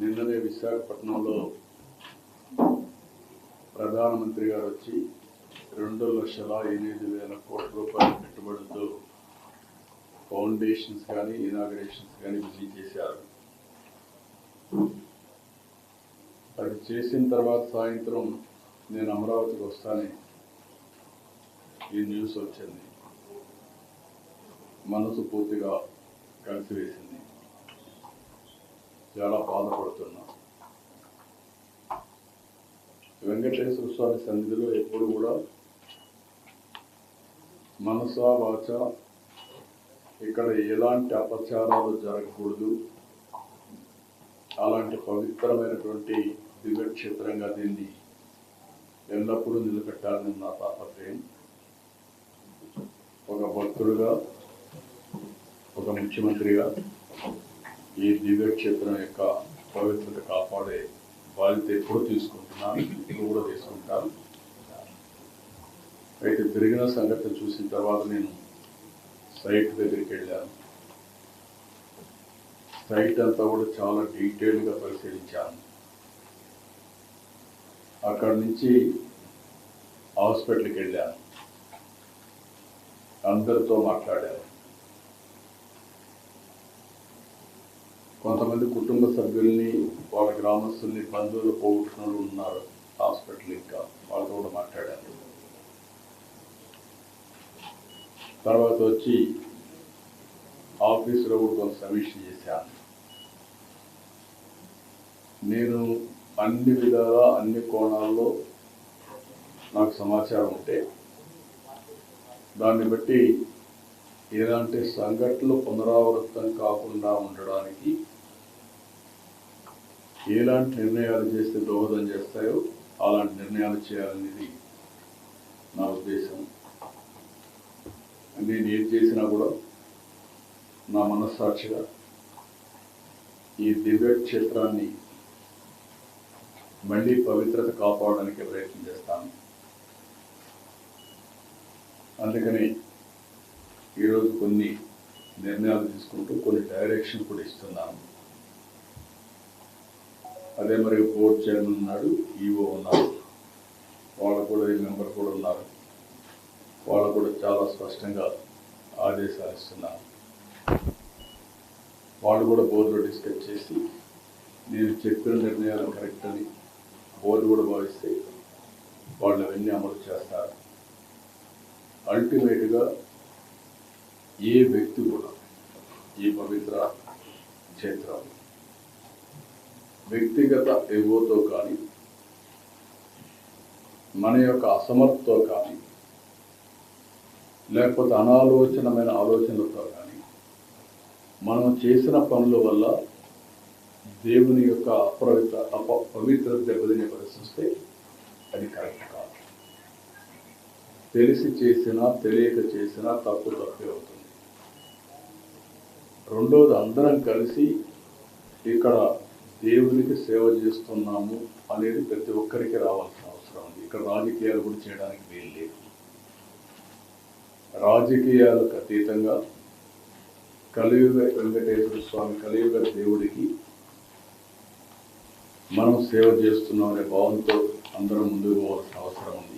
నిన్ననే విశాఖపట్నంలో ప్రధానమంత్రి గారు వచ్చి రెండు లక్షల ఎనిమిది వేల కోట్ల రూపాయల పెట్టుబడులతో ఫౌండేషన్స్ కానీ ఇనాగ్రేషన్స్ కానీ విజిట్ చేశారు. అది చేసిన తర్వాత సాయంత్రం నేను అమరావతికి వస్తానే ఈ న్యూస్ వచ్చింది. మనసు పూర్తిగా కలిసివేసింది. చాలా బాధపడుతున్నాం. వెంకటేశ్వర స్వామి సన్నిధిలో ఎప్పుడు కూడా మనస వాచ ఇక్కడ ఎలాంటి అపచారాలు జరగకూడదు. అలాంటి పవిత్రమైనటువంటి దివ్యక్షేత్రంగా దీన్ని ఎల్లప్పుడూ నిలబెట్టాలని నా తాపత్రయం. ఒక భక్తుడుగా ఒక ముఖ్యమంత్రిగా ఈ దివ్యక్షేత్రం యొక్క పవిత్రత కాపాడే బాధ్యత ఎప్పుడు తీసుకుంటున్నాను ఇప్పుడు కూడా తీసుకుంటాను. అయితే జరిగిన సంగతి చూసిన తర్వాత నేను సైట్ దగ్గరికి వెళ్ళాను. సైట్ అంతా కూడా చాలా డీటెయిల్గా పరిశీలించాను. అక్కడి నుంచి హాస్పిటల్కి వెళ్ళాను. అందరితో మాట్లాడాను. కొంతమంది కుటుంబ సభ్యుల్ని వాళ్ళ గ్రామస్తుల్ని బంధువులు పోగొట్టుకున్న ఉన్నారు హాస్పిటల్ ఇంకా. వాళ్ళతో కూడా మాట్లాడాను తర్వాత వచ్చి ఆఫీసులో కూడా కొంత సమీక్ష చేశాను. నేను అన్ని విధాల అన్ని కోణాల్లో నాకు సమాచారం ఉంటే దాన్ని బట్టి ఎలాంటి సంఘటనలు పునరావృతం కాకుండా ఉండడానికి ఎలాంటి నిర్ణయాలు చేస్తే దోహదం చేస్తాయో అలాంటి నిర్ణయాలు చేయాలనేది నా ఉద్దేశం. నేను ఏం చేసినా కూడా నా మనస్సాక్షిగా ఈ దివ్యక్షేత్రాన్ని మళ్ళీ పవిత్రత కాపాడడానికి ప్రయత్నం చేస్తాను. అందుకని ఈరోజు కొన్ని నిర్ణయాలు తీసుకుంటూ కొన్ని డైరెక్షన్ కూడా ఇస్తున్నాను. అదే మరి బోర్డు చైర్మన్ ఉన్నాడు ఈఓ ఉన్నారు. వాళ్ళు కూడా ఈ మెంబర్ కూడా ఉన్నారు. వాళ్ళు కూడా చాలా స్పష్టంగా ఆదేశాలు ఇస్తున్నారు వాళ్ళు కూడా బోర్డులో డిస్కస్ చేసి నేను చెప్పిన నిర్ణయాలు కరెక్ట్ అని బోర్డు కూడా భావిస్తే వాళ్ళు అవన్నీ అమలు చేస్తారు. అల్టిమేట్గా ఏ వ్యక్తి కూడా ఈ పవిత్ర క్షేత్రం వ్యక్తిగత ఎగోతో కానీ మన యొక్క అసమర్థతో కానీ లేకపోతే అనాలోచనమైన ఆలోచనలతో కానీ మనం చేసిన పనుల వల్ల దేవుని యొక్క అపవిత్ర అప పవిత్ర దెబ్బతినే పరిస్థితి అది కరెక్ట్ కాదు. తెలిసి చేసినా తెలియక చేసినా తప్పు తప్పే అవుతుంది. రెండోది అందరం కలిసి ఇక్కడ దేవునికి సేవ చేస్తున్నాము అనేది ప్రతి ఒక్కరికి రావాల్సిన అవసరం ఉంది. ఇక్కడ రాజకీయాలు కూడా చేయడానికి వీలు లేదు. రాజకీయాలకు అతీతంగా కలియుగ వెంకటేశ్వర స్వామి కలియుగ దేవుడికి మనం సేవ చేస్తున్నాం అనే భావంతో అందరం ముందుకు పోవాల్సిన అవసరం ఉంది.